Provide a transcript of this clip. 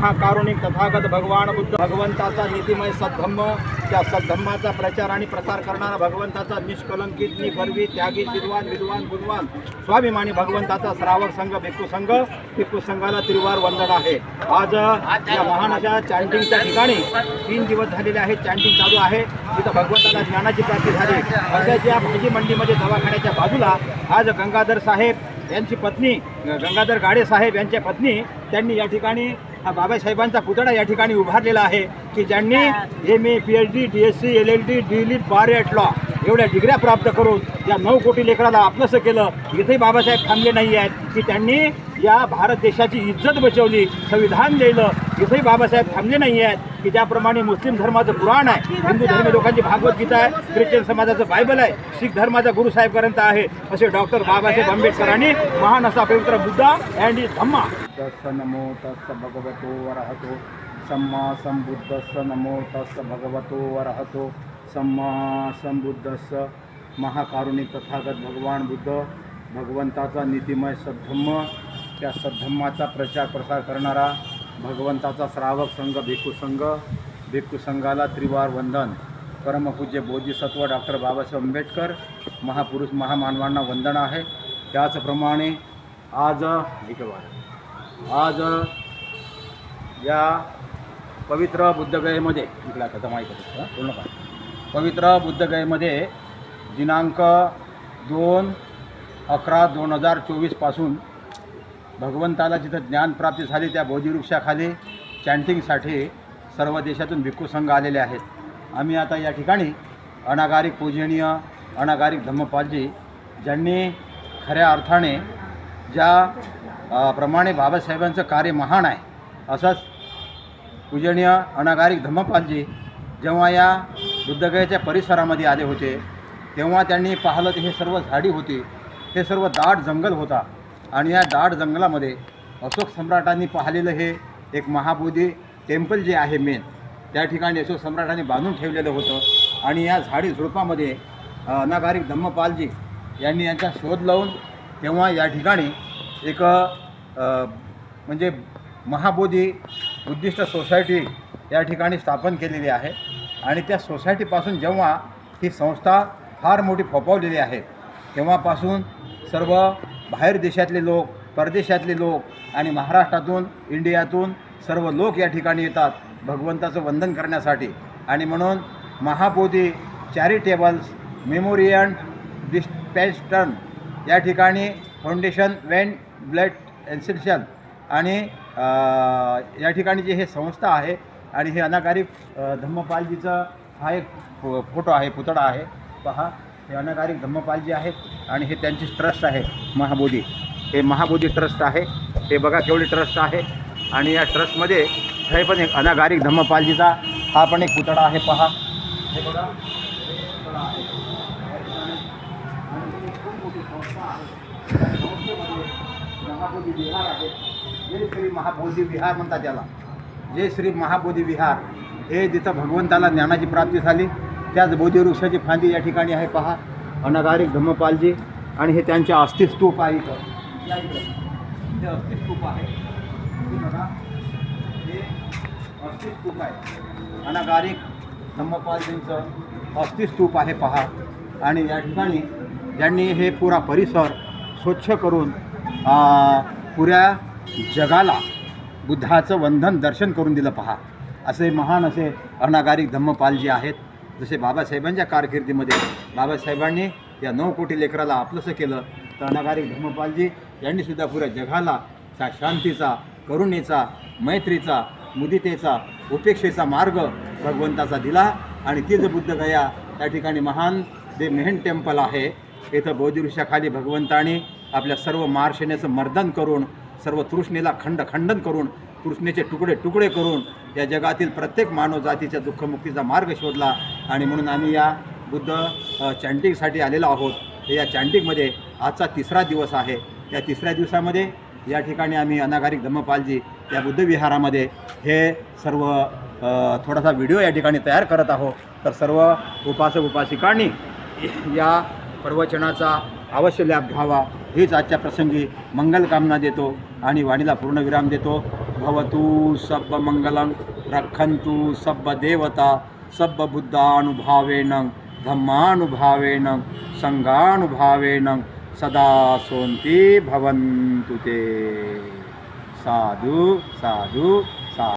महाकारुणिक तथागत भगवान बुद्ध. भगवंताचा नीतिमय सद्धम्म त्या सद्धम्माचा प्रचार आणि प्रसार करणारा भगवंताचा निष्कलंकित निगर्वी त्यागी विद्वान विद्वान गुणवान स्वाभिमानी भगवंताचा श्रावक संघ भिक्खू संघ. भिक्खू संघाला त्रिवार वंदन आहे. आज या महान अशा चॅन्टिंगच्या ठिकाणी तीन दिवस झालेले आहेत. चॅन्टिंग चालू आहे. तिथं भगवंताला ज्ञानाची प्राप्ती झाली. अशाच या भाजी मंडीमध्ये दवाखान्याच्या बाजूला आज गंगाधर साहेब यांची पत्नी गंगाधर गाडे साहेब यांच्या पत्नी त्यांनी या ठिकाणी हा बाबासाहेबांचा पुतळा या ठिकाणी उभारलेला आहे की ज्यांनी M A P H D D S C L L D D lit bar at law एवढ्या डिग्र्या प्राप्त करून या नऊ कोटी लेकराला आपलंसं केलं. इथेही बाबासाहेब थांबले नाही आहेत की त्यांनी या भारत देशाची इज्जत बचवली संविधान लिहिलं इथेही बाबासाहेब थांबले नाही आहेत की ज्याप्रमाणे मुस्लिम धर्माचं पुराण आहे हिंदू धर्मी लोकांची भागवद्गीता आहे ख्रिश्चन समाजाचं बायबल आहे शीख धर्माचा गुरुसाहेबपर्यंत आहे असे डॉक्टर बाबासाहेब आंबेडकरांनी महान असा पवित्र बुद्धा अँड इज धम्मा. तस्स नमो तस्स भगवतो वरहतो सम्मा संबुद्धस्स नमो तस्स भगवतो वरहतो सम्मा संबुद्धस्स महाकारुणिक तथागत भगवान बुद्ध भगवंताचा नीतिमय सद्धम्म त्या सद्धम्माचा प्रचार प्रसार करणारा भगवंताचा श्रावक संघ भिक्खू संघ भिक्खू संघाला त्रिवार वंदन. परमपूज्य बोधिसत्व डॉक्टर बाबासाहेब आंबेडकर महापुरुष महामानवांना वंदन आहे. त्याचप्रमाणे आज इकडे आज या पवित्र बुद्धगयेमध्ये इकडे आता माहीत होतं पूर्ण का पवित्र बुद्धगयेमध्ये दिनांक दोन अकरा दोन हजार चोवीसपासून भगवंताला जिथं ज्ञानप्राप्ती झाली त्या बोधिवृक्षाखाली चॅन्टिंगसाठी सर्व देशातून भिक्खू संघ आलेले आहेत. आम्ही आता या ठिकाणी अनागारिक पूजनीय अनागारिक धम्मपालजी ज्यांनी खऱ्या अर्थाने ज्या प्रमाणे बाबासाहेबांचं कार्य महान आहे असंच पूजनीय अनागारिक धम्मपालजी जेव्हा या बुद्धगयाच्या परिसरामध्ये आले होते तेव्हा त्यांनी पाहिलं ते हे सर्व झाडी होती हे सर्व दाट जंगल होता. आणि या दाट जंगलामध्ये अशोक सम्राटांनी पाहिलेलं हे एक महाबोधी टेम्पल जे आहे मेन त्या ठिकाणी अशोक सम्राटांनी बांधून ठेवलेलं होतं. आणि या झाडी झुडपामध्ये अनागारिक धम्मपालजी यांनी यांचा शोध लावून तेव्हा या ठिकाणी एक म्हणजे महाबोधी बुद्धिस्ट सोसायटी या ठिकाणी स्थापन केलेली आहे. आणि त्या सोसायटीपासून जेव्हा ही संस्था फार मोठी फोपावलेली आहे तेव्हापासून सर्व बाहेर देशातले लोक परदेशातले लोक आणि महाराष्ट्रातून इंडियातून सर्व लोक या ठिकाणी येतात भगवंताचं वंदन करण्यासाठी. आणि म्हणून महाबोधी चॅरिटेबल्स मेमोरियन डिस्पॅस्टन या ठिकाणी फाउंडेशन वेन ब्लड एन्सेन्शियल आणि या ठिकाणी जे हे संस्था आहे आणि हे अनाकारी अ, धम्मपालजीचा हा एक फो- फोटो आहे पुतळा आहे. पहा. हे अनागारिक धम्मपालजी आहेत आणि हे त्यांची ट्रस्ट आहे महाबोधी. हे महाबोधी ट्रस्ट आहे. हे बघा केवढी ट्रस्ट आहे. आणि या ट्रस्टमध्ये हे पण एक अनागारिक धम्मपालजीचा हा पण एक पुतळा आहे. पहा. हे बघा. महाबोधी विहार आहे. जय श्री महाबोधी विहार म्हणतात त्याला जय श्री महाबोधी विहार. हे जिथं भगवंताला ज्ञानाची प्राप्ती झाली त्याच बोधिवृक्षाची फांदी या ठिकाणी आहे पहा. अनागारिक धम्मपालजी आणि हे त्यांच्या अस्थिस्तूप आहे इथं. इथे. अस्थिस्तूप आहे. हे बघा. हे अस्थिस्तूप आहे. अनागारिक धम्मपालजींचं अस्थिस्तूप आहे पहा. आणि या ठिकाणी ज्यांनी हे पुरा परिसर स्वच्छ करून पुऱ्या जगाला बुद्धाचं वंदन दर्शन करून दिलं पहा. असे महान असे अनागारिक धम्मपालजी आहेत. जसे बाबासाहेबांच्या कारकिर्दीमध्ये बाबासाहेबांनी या नऊ कोटी लेकराला आपलंसं केलं तर नगारी धर्मपालजी यांनीसुद्धा पुऱ्या जगाला त्या शांतीचा करुणेचा मैत्रीचा मुदितेचा उपेक्षेचा मार्ग भगवंताचा दिला आणि तीच बुद्धगया त्या ठिकाणी महान जे मेहन टेम्पल आहे. इथं बौद्धवृक्षाखाली भगवंताने आपल्या सर्व मार्शनेचं मर्दन करून सर्व तृष्णेला खंड खंडन करून तृष्णेचे तुकडे तुकडे करून या जगातील प्रत्येक मानव जातीच्या दुःखमुक्तीचा मार्ग शोधला. आणि म्हणून आम्ही या बुद्ध चँटिंगसाठी चॅन्टिंगसाठी आलेलो आहोत. तर या चॅन्टिंगमध्ये आजचा तिसरा दिवस आहे. या तिसऱ्या दिवसामध्ये या ठिकाणी आम्ही अनागारिक धम्मपालजी या बुद्धविहारामध्ये हे सर्व थोडासा व्हिडिओ या ठिकाणी तयार करत आहोत. तर सर्व उपासक उपासिकांनी या प्रवचनाचा अवश्य लाभ घ्यावा. हीच आजच्या प्रसंगी मंगलकामना देतो आणि वाणीला पूर्णविराम देतो. भवतु मंगलम रक्षन्तु सब देवता సర్వబుద్ధానుభావేణ ధమ్మానుభావేణ సంఘానుభావేణ సదా సోంతి భవంతు సాధు సాధు.